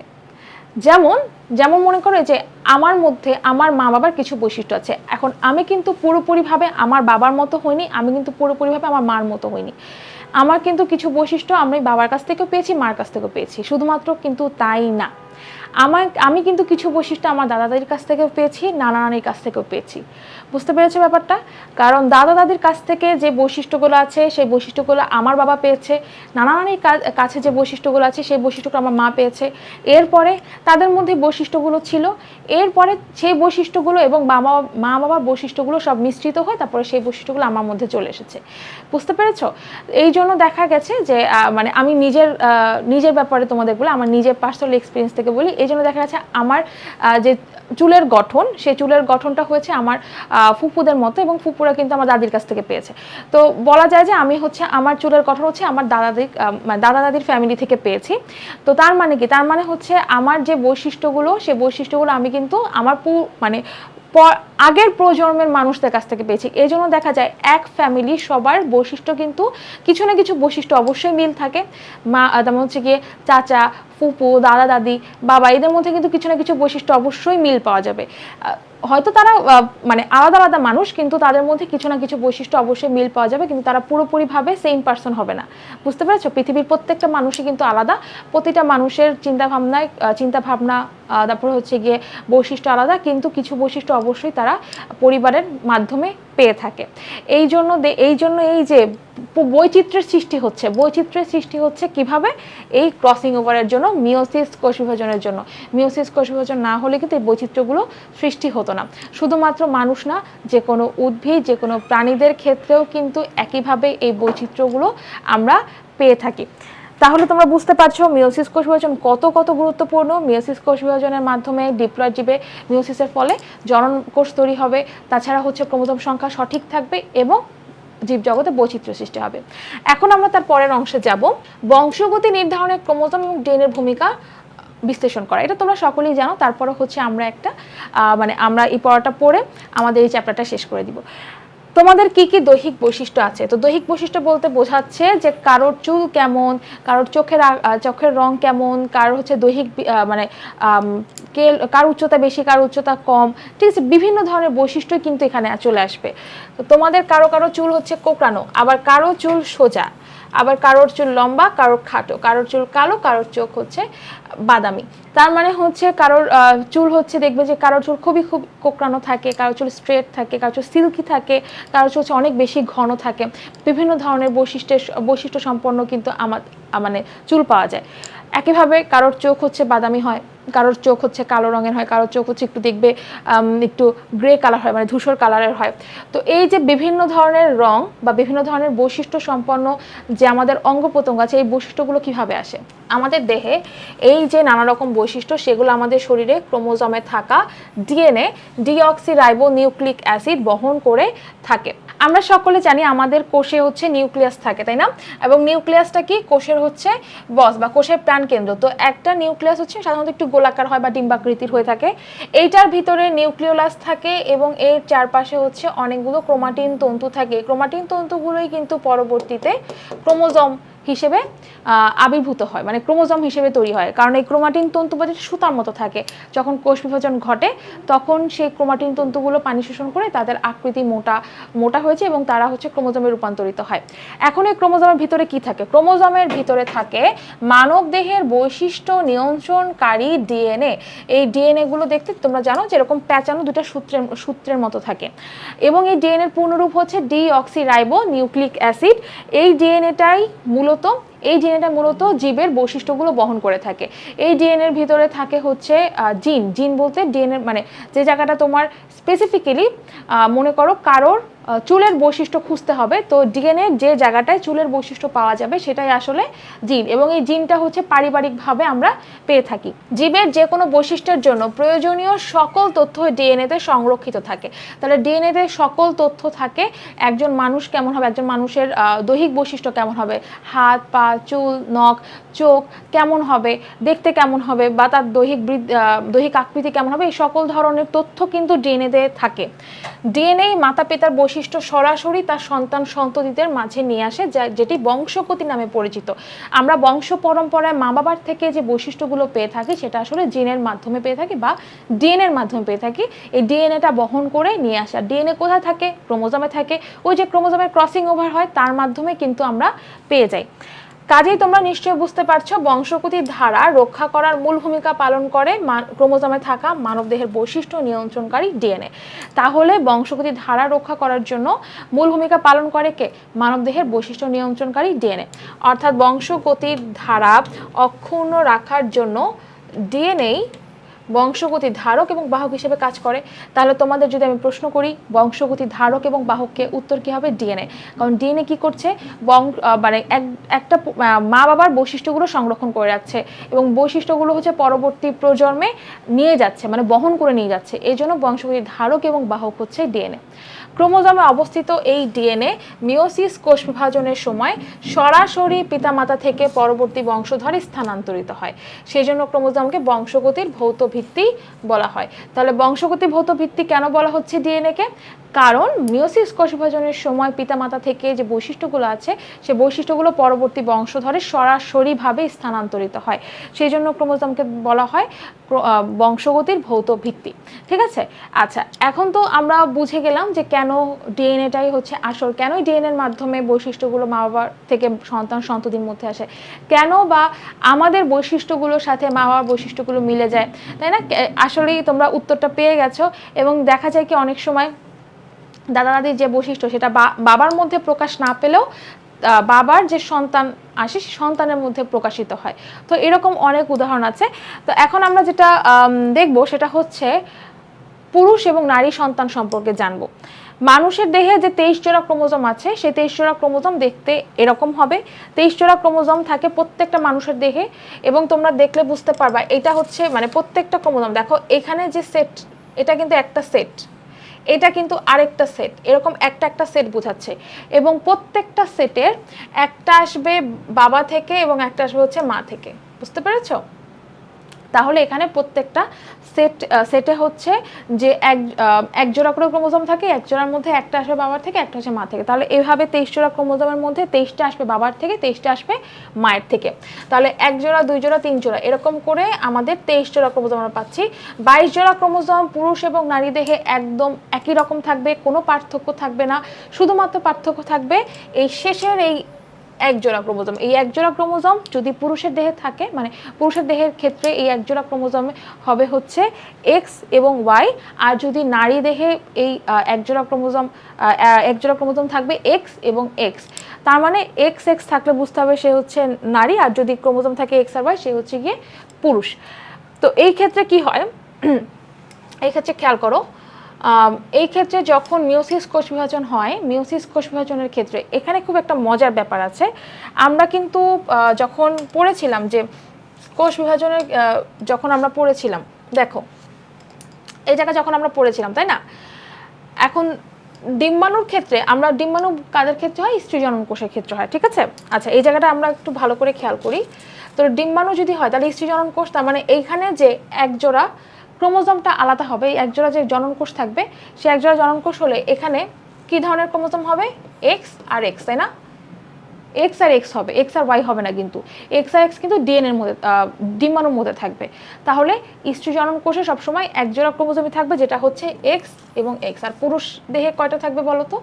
যেমন যেমন মনে করো যে আমার মধ্যে আমার মা বাবার কিছু বৈশিষ্ট্য আছে। এখন আমি কিন্তু পুরোপুরিভাবে আমার বাবার মতো হইনি, আমি কিন্তু পুরোপুরিভাবে আমার মার মতো হইনি। আমার কিন্তু কিছু বৈশিষ্ট্য আমি বাবার কাছ থেকেও পেয়েছি, মার কাছ থেকেও পেয়েছি। শুধুমাত্র কিন্তু তাই না। আমার, আমি কিন্তু কিছু বৈশিষ্ট্য আমার দাদাদের দাদির কাছ থেকেও পেয়েছি, নানা নানির কাছ থেকেও পেয়েছি। বুঝতে পেরেছ ব্যাপারটা? কারণ দাদা দাদির কাছ থেকে যে বৈশিষ্ট্যগুলো আছে, সেই বৈশিষ্ট্যগুলো আমার বাবা পেয়েছে। নানা নানির কাছে যে বৈশিষ্ট্যগুলো আছে, সেই বৈশিষ্ট্যগুলো আমার মা পেয়েছে। এরপরে তাদের মধ্যে বৈশিষ্ট্যগুলো ছিল। এরপরে সেই বৈশিষ্ট্যগুলো এবং বাবা, মা বাবার বৈশিষ্ট্যগুলো সব মিশ্রিত হয় তারপরে সেই বৈশিষ্ট্যগুলো আমার মধ্যে চলে এসেছে। বুঝতে পেরেছ? এই জন্য দেখা গেছে যে মানে আমি নিজের নিজের ব্যাপারে তোমাদের বলি, আমার নিজের পার্সোনাল এক্সপিরিয়েন্স থেকে বলি। এই জন্য দেখা গেছে আমার যে চুলের গঠন, সেই চুলের গঠনটা হয়েছে আমার ফুপুদের মতো এবং ফুপুরা কিন্তু আমার দাদির কাছ থেকে পেয়েছে। তো বলা যায় যে আমি হচ্ছে আমার চুলের গঠন হচ্ছে আমার দাদা দাদির আহ, মানে দাদা দাদির ফ্যামিলি থেকে পেয়েছি। তো তার মানে কি? তার মানে হচ্ছে আমার যে বৈশিষ্ট্যগুলো সেই বৈশিষ্ট্যগুলো আমি কিন্তু আমার পু মানে আগের প্রজন্মের মানুষদের কাছ থেকে পেয়েছি। এই জন্য দেখা যায় এক ফ্যামিলি সবার বৈশিষ্ট্য কিন্তু কিছু না কিছু বৈশিষ্ট্য অবশ্যই মিল থাকে। মা তেমন হচ্ছে গিয়ে চাচা ফুপু দাদা দাদি বাবা এদের মধ্যে কিন্তু কিছু না কিছু বৈশিষ্ট্য অবশ্যই মিল পাওয়া যাবে। হয়তো তারা মানে আলাদা আলাদা মানুষ, কিন্তু তাদের মধ্যে কিছু না কিছু বৈশিষ্ট্য অবশ্যই মিল পাওয়া যাবে, কিন্তু তারা পুরোপুরিভাবে সেম পার্সন হবে না। বুঝতে পেরেছ? পৃথিবীর প্রত্যেকটা মানুষই কিন্তু আলাদা। প্রতিটা মানুষের চিন্তাভাবনায় চিন্তাভাবনা চিন্তা ভাবনা তারপরে হচ্ছে গিয়ে বৈশিষ্ট্য আলাদা, কিন্তু কিছু বৈশিষ্ট্য অবশ্যই তারা পরিবারের মাধ্যমে পেয়ে থাকে। এই জন্য এই জন্য এই যে বৈচিত্র্যের সৃষ্টি হচ্ছে, বৈচিত্র্যের সৃষ্টি হচ্ছে কীভাবে? এই ক্রসিং ওভারের জন্য মিওসিস কোষ বিভাজনের জন্য। মিওসিস কোষ বিভাজন না হলে কিন্তু এই বৈচিত্র্যগুলো সৃষ্টি হতো না। শুধুমাত্র মানুষ না, যে কোনো উদ্ভিদ, যে কোনো প্রাণীদের ক্ষেত্রেও কিন্তু একইভাবে এই বৈচিত্র্যগুলো আমরা পেয়ে থাকি। তাহলে তোমরা বুঝতে পারছ মিওসিস কোষ বিভাজন কত কত গুরুত্বপূর্ণ। মিওসিস কোষ বিভাজনের মাধ্যমে ডিপ্লয়েড জীবে মিওসিসের ফলে জনন কোষ তৈরি হবে। তাছাড়া হচ্ছে ক্রোমোজোম সংখ্যা সঠিক থাকবে এবং জীবজগতে বৈচিত্র্য সৃষ্টি হবে। এখন আমরা তার পরের অংশে যাব। বংশগতি নির্ধারণে ক্রোমোজোম এবং ডিএনএর ভূমিকা বিশ্লেষণ করা। এটা তোমরা সকলেই জানো। তারপরে হচ্ছে আমরা একটা মানে আমরা এই পড়াটা পড়ে আমাদের এই চ্যাপ্টারটা শেষ করে দিব। তোমাদের কি কি দৈহিক বৈশিষ্ট্য আছে? তো দৈহিক বৈশিষ্ট্য বলতে বোঝাচ্ছে যে কারোর চুল কেমন, কারোর চোখের চোখের রং কেমন কার হচ্ছে দৈহিক মানে কার উচ্চতা বেশি, কার উচ্চতা কম, ঠিক আছে? বিভিন্ন ধরনের বৈশিষ্ট্য কিন্তু এখানে চলে আসবে। তো তোমাদের কারও কারও চুল হচ্ছে কোকড়ানো, আবার কারও চুল সোজা। আবার কারোর চুল লম্বা, কারোর খাটো, কারোর চুল কালো, কারোর চোখ হচ্ছে বাদামি। তার মানে হচ্ছে কারোর চুল হচ্ছে দেখবে যে কারোর চুল খুবই খুব কোকড়ানো থাকে, কারোর চুল স্ট্রেট থাকে, কারোর চুল সিল্কি থাকে, কারোর চুল হচ্ছে অনেক বেশি ঘন থাকে। বিভিন্ন ধরনের বৈশিষ্ট্যের, বৈশিষ্ট্য সম্পন্ন কিন্তু আমার মানে চুল পাওয়া যায়। একইভাবে কারোর চোখ হচ্ছে বাদামি হয় কারোর চোখ হচ্ছে কালো রঙের হয়, কারোর চোখ হচ্ছে একটু দেখবে একটু গ্রে কালার হয় মানে ধূসর কালারের হয়। তো এই যে বিভিন্ন ধরনের রং বা বিভিন্ন ধরনের বৈশিষ্ট্য সম্পন্ন যে আমাদের অঙ্গ প্রত্যঙ্গ আছে, এই বৈশিষ্ট্যগুলো কীভাবে আসে? আমাদের দেহে এই যে নানা রকম বৈশিষ্ট্য, সেগুলো আমাদের শরীরে ক্রোমোজমে থাকা DNA deoxyribonucleic acid বহন করে থাকে। আমরা সকলে জানি আমাদের কোষে হচ্ছে নিউক্লিয়াস থাকে, তাই না? এবং নিউক্লিয়াসটা কি? কোষের হচ্ছে বস বা কোষের প্রাণকেন্দ্র তো একটা নিউক্লিয়াস হচ্ছে সাধারণত একটু গোলাকার হয় বা ডিম্বাকৃতির হয়ে থাকে। এইটার ভিতরে নিউক্লিওলাস থাকে এবং এর চারপাশে হচ্ছে অনেকগুলো ক্রোমাটিন তন্তু থাকে। ক্রোমাটিন তন্তুগুলোই কিন্তু পরবর্তীতে ক্রোমোজম হিসেবে আবির্ভূত হয় মানে ক্রোমোজম হিসেবে তৈরি হয়। কারণ এই ক্রোমাটিন তন্তু সুতার মতো থাকে। যখন কোষ বিভাজন ঘটে, তখন সেই ক্রোমাটিন তন্তুগুলো পানি শোষণ করে তাদের আকৃতি মোটা মোটা হয়েছে এবং তারা হচ্ছে ক্রোমোজমে রূপান্তরিত হয়। এখন এই ক্রোমোজমের ভিতরে কি থাকে? ক্রোমোজমের ভিতরে থাকে মানব দেহের বৈশিষ্ট্য নিয়ন্ত্রণকারী ডিএনএ। এই ডিএনএ গুলো দেখতে তোমরা জানো যে এরকম প্যাঁচানো দুটো সূত্রের সূত্রের মতো থাকে। এবং এই ডিএনএর পূর্ণরূপ হচ্ছে ডিঅক্সিরাইবো নিউক্লিক অ্যাসিড। এই ডিএনএটাই মূলত এই ডিএনএটা মূলত জীবের বৈশিষ্ট্যগুলো বহন করে থাকে। এই ডিএনএর ভিতরে থাকে হচ্ছে জিন। জিন বলতে ডিএনএ মানে যে জায়গাটা তোমার স্পেসিফিক্যালি মনে করো কারোর চুলের বৈশিষ্ট্য খুঁজতে হবে। তো ডিএনএ যে জায়গাটায় চুলের বৈশিষ্ট্য পাওয়া যাবে সেটাই আসলে জিন। এবং এই জিনটা হচ্ছে পারিবারিকভাবে আমরা পেয়ে থাকি। জীবের যে কোনো বৈশিষ্ট্যের জন্য প্রয়োজনীয় সকল তথ্য ডিএনএতে সংরক্ষিত থাকে। তাহলে ডিএনএতে সকল তথ্য থাকে, একজন মানুষ কেমন হবে, একজন মানুষের দৈহিক বৈশিষ্ট্য কেমন হবে, হাত, পা, চুল, নখ, চোখ কেমন হবে, দেখতে কেমন হবে বা তার দৈহিক দৈহিক আকৃতি কেমন হবে, এই সকল ধরনের তথ্য কিন্তু ডিএনএতে থাকে। ডিএনএ মাতা পিতার বৈশিষ্ট্য সরাসরি তার সন্তান সন্ততিদের মাঝে নিয়ে আসে, যা- যেটি বংশগতি নামে পরিচিত। আমরা বংশ পরম্পরায় মা বাবার থেকে যে বৈশিষ্ট্যগুলো পেয়ে থাকি, সেটা আসলে জিনের মাধ্যমে পেয়ে থাকি বা ডিএনএর মাধ্যমে পেয়ে থাকি। এই ডিএনএটা বহন করে নিয়ে আসা। ডিএনএ কোথায় থাকে? ক্রোমোজোমে থাকে। ওই যে ক্রোমোজামের ক্রসিং ওভার হয়, তার মাধ্যমে কিন্তু আমরা পেয়ে যাই। কাজেই তোমরা নিশ্চয়ই বুঝতে পারছ বংশগতির ধারা রক্ষা করার মূল ভূমিকা পালন করে ক্রোমোজমে থাকা মানবদেহের বৈশিষ্ট্য নিয়ন্ত্রণকারী ডিএনএ। তাহলে বংশগতির ধারা রক্ষা করার জন্য মূল ভূমিকা পালন করে কে? মানবদেহের বৈশিষ্ট্য নিয়ন্ত্রণকারী ডিএনএ। অর্থাৎ বংশগতির ধারা অক্ষুণ্ণ রাখার জন্য ডিএনএ বংশগতি ধারক এবং বাহক হিসেবে কাজ করে। তাহলে তোমাদের যদি আমি প্রশ্ন করি, বংশগতি ধারক এবং বাহককে উত্তর কি হবে? ডিএনএ কারণ ডিএনএ কি করছে? বং মানে এক- একটা মা বাবার বৈশিষ্ট্যগুলো সংরক্ষণ করে রাখছে এবং বৈশিষ্ট্যগুলো হচ্ছে পরবর্তী প্রজন্মে নিয়ে যাচ্ছে মানে বহন করে নিয়ে যাচ্ছে। এই জন্য বংশগতি ধারক এবং বাহক হচ্ছে ডিএনএ ক্রোমোজোমে অবস্থিত এই ডিএনএ মিওসিস কোষ বিভাজনের সময় সরাসরি পিতামাতা থেকে পরবর্তী বংশধরে স্থানান্তরিত হয়। সেই জন্য ক্রোমোজোমকে বংশগতির ভৌত ভিত্তি বলা হয়। তাহলে বংশগতি ভৌত ভিত্তি কেন বলা হচ্ছে ডিএনএকে কারণ মিওসিস কোষ বিভাজনের সময় পিতামাতা থেকে যে বৈশিষ্ট্যগুলো আছে, সে বৈশিষ্ট্যগুলো পরবর্তী বংশধরে সরাসরিভাবে স্থানান্তরিত হয়। সেই জন্য ক্রোমোজোমকে বলা হয় বংশগতির ভৌত ভিত্তি। ঠিক আছে? আচ্ছা এখন তো আমরা বুঝে গেলাম যে কেন ডিএনএটাই হচ্ছে আসল? কেনই ডিএনএর মাধ্যমে বৈশিষ্ট্যগুলো মা বাবার থেকে সন্তান সন্ততির মধ্যে আসে? কেন বা আমাদের বৈশিষ্ট্যগুলোর সাথে মা বাবার বৈশিষ্ট্যগুলো মিলে যায়? তাই না? আসলেই তোমরা উত্তরটা পেয়ে গেছো এবং দেখা যায় কি অনেক সময় দাদা দাদির যে বৈশিষ্ট্য সেটা বাবার মধ্যে প্রকাশ না পেলেও বাবার যে সন্তান আসে সন্তানের মধ্যে প্রকাশিত হয়। তো এরকম অনেক উদাহরণ আছে। তো এখন আমরা যেটা দেখব সেটা হচ্ছে পুরুষ এবং নারী সন্তান সম্পর্কে জানব। মানুষের দেহে যে তেইশ জোড়া ক্রোমোজোম আছে, সেই তেইশ জোড়া ক্রোমোজোম দেখতে এরকম হবে। তেইশ জোড়া ক্রোমোজোম থাকে প্রত্যেকটা মানুষের দেহে এবং তোমরা দেখলে বুঝতে পারবা, এটা হচ্ছে মানে প্রত্যেকটা ক্রোমোজোম। দেখো, এখানে যে সেট, এটা কিন্তু একটা সেট। এটা কিন্তু আরেকটা সেট। এরকম একটা একটা সেট বোঝাচ্ছে। এবং প্রত্যেকটা সেটের একটা আসবে বাবা থেকে এবং একটা আসবে হচ্ছে মা থেকে। বুঝতে পেরেছ? তাহলে এখানে প্রত্যেকটা সেট সেটে হচ্ছে যে এক এক জোড়া করে ক্রোমোজোম থাকে, এক জোড়ার মধ্যে একটা আসবে বাবার থেকে, একটা আসবে মা থেকে। তাহলে এভাবে তেইশ জোড়া ক্রোমোজোমের মধ্যে তেইশটা আসবে বাবার থেকে, তেইশটা আসবে মায়ের থেকে। তাহলে এক জোড়া, দুই জোড়া, তিন জোড়া, এরকম করে আমাদের তেইশ জোড়া ক্রোমোজোম আমরা পাচ্ছি। বাইশ জোড়া ক্রোমোজোম পুরুষ এবং নারী দেহে একদম একই রকম থাকবে, কোনো পার্থক্য থাকবে না। শুধুমাত্র পার্থক্য থাকবে এই শেষের এই এক জোড়া ক্রোমোজোম। এই এক জোড়া ক্রোমোজোম যদি পুরুষের দেহে থাকে মানে পুরুষের দেহের ক্ষেত্রে এই এক জোড়া ক্রোমোজোম হবে হচ্ছে এক্স এবং ওয়াই আর যদি নারী দেহে এই এক জোড়া ক্রোমোজোম এক জোড়া ক্রোমোজোম থাকবে এক্স এবং এক্স তার মানে এক্স এক্স থাকলে বুঝতে হবে সে হচ্ছে নারী, আর যদি ক্রোমোজোম থাকে এক্স আর ওয়াই সে হচ্ছে গিয়ে পুরুষ। তো এই ক্ষেত্রে কি হয়? [clears throat] এই ক্ষেত্রে খেয়াল করো এই ক্ষেত্রে যখন মিউসিস কোষ বিভাজন হয়, মিওসিস কোষ বিভাজনের ক্ষেত্রে এখানে খুব একটা মজার ব্যাপার আছে। আমরা কিন্তু যখন পড়েছিলাম যে কোষ বিভাজনের যখন আমরা পড়েছিলাম, দেখো, এই জায়গা যখন আমরা পড়েছিলাম, তাই না? এখন ডিম্বাণুর ক্ষেত্রে, আমরা ডিম্বাণু কাদের ক্ষেত্রে হয়? স্ত্রী জনন কোষের ক্ষেত্রে হয়, ঠিক আছে? আচ্ছা এই জায়গাটা আমরা একটু ভালো করে খেয়াল করি। তো ডিম্বাণু যদি হয়, তাহলে স্ত্রী জনন কোষ, তার মানে এইখানে যে এক জোড়া ক্রোমোজোমটা আলাদা হবে, এই এক জোড়া যে জননকোষ থাকবে, সে এক জোড়া জনন হলে এখানে কি ধরনের ক্রোমোজোম হবে? এক্স আর এক্স তাই না? এক্স আর এক্স হবে এক্স আর ওয়াই হবে না কিন্তু। এক্স আর এক্স কিন্তু ডিএনএর মধ্যে ডিম্বাণুর মধ্যে থাকবে। তাহলে স্ত্রী জনন কোষে সবসময় এক জোড়া ক্রোমোজোমই থাকবে, যেটা হচ্ছে এক্স এবং এক্স আর পুরুষ দেহে কয়টা থাকবে বলো তো?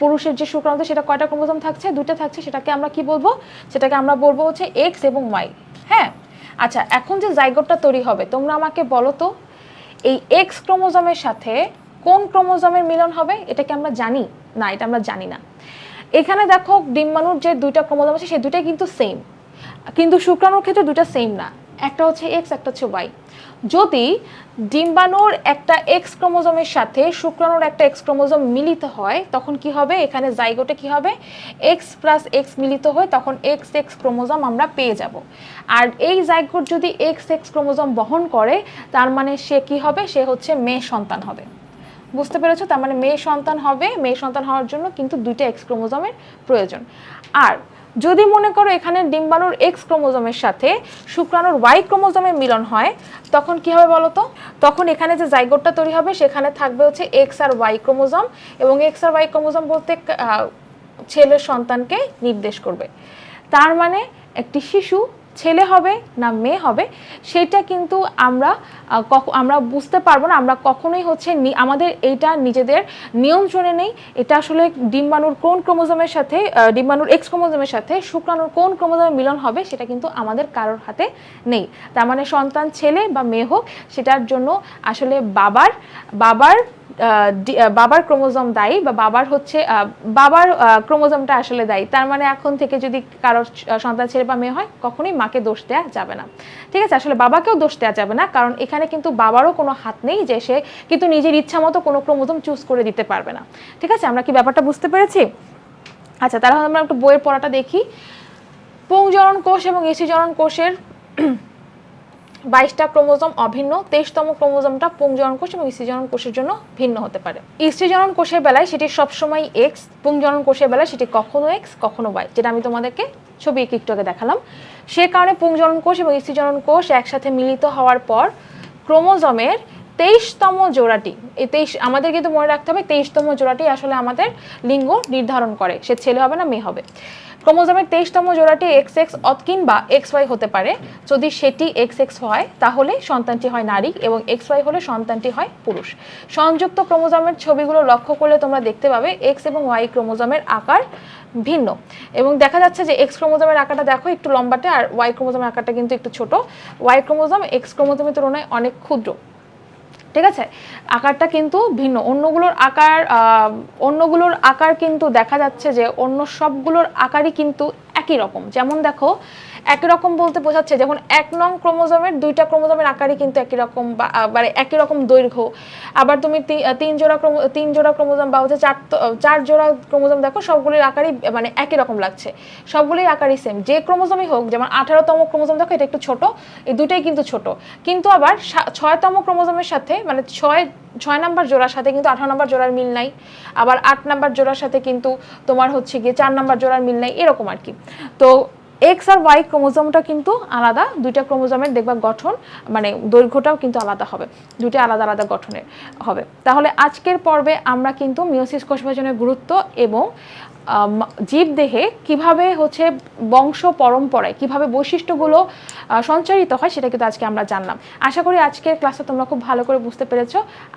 পুরুষের যে শুক্রাণু সেটা কয়টা ক্রোমোজোম থাকছে? দুইটা থাকছে, সেটাকে আমরা কি বলব? সেটাকে আমরা বলব হচ্ছে এক্স এবং ওয়াই হ্যাঁ? আচ্ছা এখন যে জাইগোটটা তৈরি হবে, তোমরা আমাকে বলো তো এই এক্স ক্রোমোজোমের সাথে কোন ক্রোমোজোমের মিলন হবে? এটাকে আমরা জানি না, এটা আমরা জানি না। এখানে দেখো ডিম্বাণুর যে দুইটা ক্রোমোজোম আছে সেই দুইটাই কিন্তু সেম কিন্তু শুক্রাণুর ক্ষেত্রে দুইটা সেম না। একটা হচ্ছে এক্স একটা হচ্ছে ওয়াই যদি ডিম্বাণুর একটা এক্স ক্রোমোজোমের সাথে শুক্রাণুর একটা এক্স ক্রোমোজোম মিলিত হয়, তখন কি হবে? এখানে জাইগোটে কি হবে? এক্স প্লাস এক্স মিলিত হয় তখন এক্স এক্স ক্রোমোজোম আমরা পেয়ে যাব। আর এই জাইগোট যদি এক্স এক্স ক্রোমোজোম বহন করে, তার মানে সে কি হবে? সে হচ্ছে মেয়ে সন্তান হবে। বুঝতে পেরেছ? তার মানে মেয়ে সন্তান হবে। মেয়ে সন্তান হওয়ার জন্য কিন্তু দুইটা এক্স ক্রোমোজোমের প্রয়োজন। আর যদি মনে করো এখানে ডিম্বাণুর এক্স ক্রোমোজোমের সাথে শুক্রাণুর ওয়াই ক্রোমোজোমের মিলন হয়, তখন কি হবে বলতো? তখন এখানে যে জাইগোটটা তৈরি হবে, সেখানে থাকবে হচ্ছে এক্স আর ওয়াই ক্রোমোজোম এবং এক্স আর ওয়াই ক্রোমোজোম বলতে ছেলের সন্তানকে নির্দেশ করবে। তার মানে একটি শিশু ছেলে হবে না মেয়ে হবে, সেটা কিন্তু আমরা আমরা বুঝতে পারব না। আমরা কখনোই হচ্ছে আমাদের এইটা নিজেদের নিয়ন্ত্রণে নেই। এটা আসলে ডিম্বাণুর কোন ক্রোমোজোমের সাথে ডিম্বাণুর এক্স ক্রোমোজোমের সাথে শুক্রাণুর কোন ক্রোমোজোমের মিলন হবে, সেটা কিন্তু আমাদের কারোর হাতে নেই। তার মানে সন্তান ছেলে বা মেয়ে হোক, সেটার জন্য আসলে বাবার বাবার বাবার ক্রোমোজোম দায়ী বা বাবার হচ্ছে বাবার ক্রোমোজোমটা আসলে দায়ী। তার মানে এখন থেকে যদি কারোর সন্তান ছেলে বা মেয়ে হয়, কখনোই মাকে দোষ দেওয়া যাবে না। ঠিক আছে, আসলে বাবাকেও দোষ দেওয়া যাবে না, কারণ এখানে কিন্তু বাবারও কোনো হাত নেই যে সে কিন্তু নিজের ইচ্ছা মতো কোনো ক্রোমোজোম চুজ করে দিতে পারবে না। ঠিক আছে, আমরা কি ব্যাপারটা বুঝতে পেরেছি? আচ্ছা তাহলে আমরা একটু বইয়ের পড়াটা দেখি। পুংজনন কোষ এবং এসিজনন কোষের বাইশটা ক্রোমোজোম অভিন্ন, তেইশতম ক্রোমোজোমটা পুংজনন কোষ এবং স্ত্রীজনন কোষের জন্য ভিন্ন হতে পারে। স্ত্রীজনন কোষের বেলায় সেটি সবসময় এক্স পুংজনন কোষের বেলায় সেটি কখনো এক্স কখনো ওয়াই যেটা আমি তোমাদেরকে ছবি আগে দেখালাম। সে কারণে পুংজনন কোষ এবং স্ত্রীজনন কোষ একসাথে মিলিত হওয়ার পর ক্রোমোজোমের তেইশতম জোড়াটি, এই তেইশ আমাদের কিন্তু মনে রাখতে হবে তেইশতম জোড়াটি আসলে আমাদের লিঙ্গ নির্ধারণ করে। সে ছেলে হবে না, মেয়ে হবে। ক্রোমোজোমের তেইশতম জোড়াটি এক্স এক্স কিংবা এক্স ওয়াই হতে পারে। যদি সেটি এক্স এক্স হয়, তাহলে সন্তানটি হয় নারী এবং এক্স ওয়াই হলে সন্তানটি হয় পুরুষ। সংযুক্ত ক্রোমোজোমের ছবিগুলো লক্ষ্য করলে তোমরা দেখতে পাবে এক্স এবং ওয়াই ক্রোমোজোমের আকার ভিন্ন। এবং দেখা যাচ্ছে যে এক্স ক্রোমোজোমের আকারটা দেখো একটু লম্বাটে, আর ওয়াই ক্রোমোজোমের আকারটা কিন্তু একটু ছোট। ওয়াই ক্রোমোজোম এক্স ক্রোমোজোমের তুলনায় অনেক ক্ষুদ্র। ঠিক আছে? আকারটা কিন্তু ভিন্ন। অন্যগুলোর আকার অন্যগুলোর আকার কিন্তু দেখা যাচ্ছে যে অন্য সবগুলোর আকারই কিন্তু একই রকম। যেমন দেখো একই রকম বলতে বোঝাচ্ছে, যেমন এক নং ক্রোমোজোমের দুইটা ক্রোমোজোমের আকারই কিন্তু একই রকম বা মানে একই রকম দৈর্ঘ্য। আবার তুমি তিন জোড়া ক্রোমো, তিন জোড়া ক্রোমোজোম বা হচ্ছে চার চার জোড়া ক্রোমোজোম দেখো, সবগুলির আকারই মানে একই রকম লাগছে। সবগুলির আকারই সেম যে ক্রোমোজোমই হোক, যেমন আঠারোতম ক্রোমোজোম দেখো, এটা একটু ছোট, এই দুটোই কিন্তু ছোট। কিন্তু আবার ছয়তম ক্রোমোজোমের সাথে মানে ছয় ছয় নাম্বার জোড়ার সাথে কিন্তু আঠারো নাম্বার জোড়ার মিল নাই। আবার আট নাম্বার জোড়ার সাথে কিন্তু তোমার হচ্ছে গিয়ে চার নাম্বার জোড়ার মিল নাই, এরকম আর কি। তো এক্স আর ওয়াই ক্রোমোজোমটা কিন্তু আলাদা। দুইটা ক্রোমোজোমের দেখবা গঠন মানে দৈর্ঘ্যটাও কিন্তু আলাদা হবে। দুইটা আলাদা আলাদা গঠনের হবে। তাহলে আজকের পর্বে আমরা কিন্তু মিওসিস কোষবিভাজনের গুরুত্ব এবং জীবদেহে কীভাবে হচ্ছে বংশ পরম্পরায় কীভাবে বৈশিষ্ট্যগুলো সঞ্চারিত হয় সেটা কিন্তু আজকে আমরা জানলাম। আশা করি আজকের ক্লাসে তোমরা খুব ভালো করে বুঝতে পেরেছ।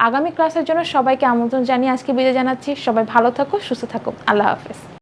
আগামী ক্লাসের জন্য সবাইকে আমন্ত্রণ জানিয়ে আজকে বিদায় জানাচ্ছি। সবাই ভালো থাকো, সুস্থ থাকো। আল্লাহ হাফেজ।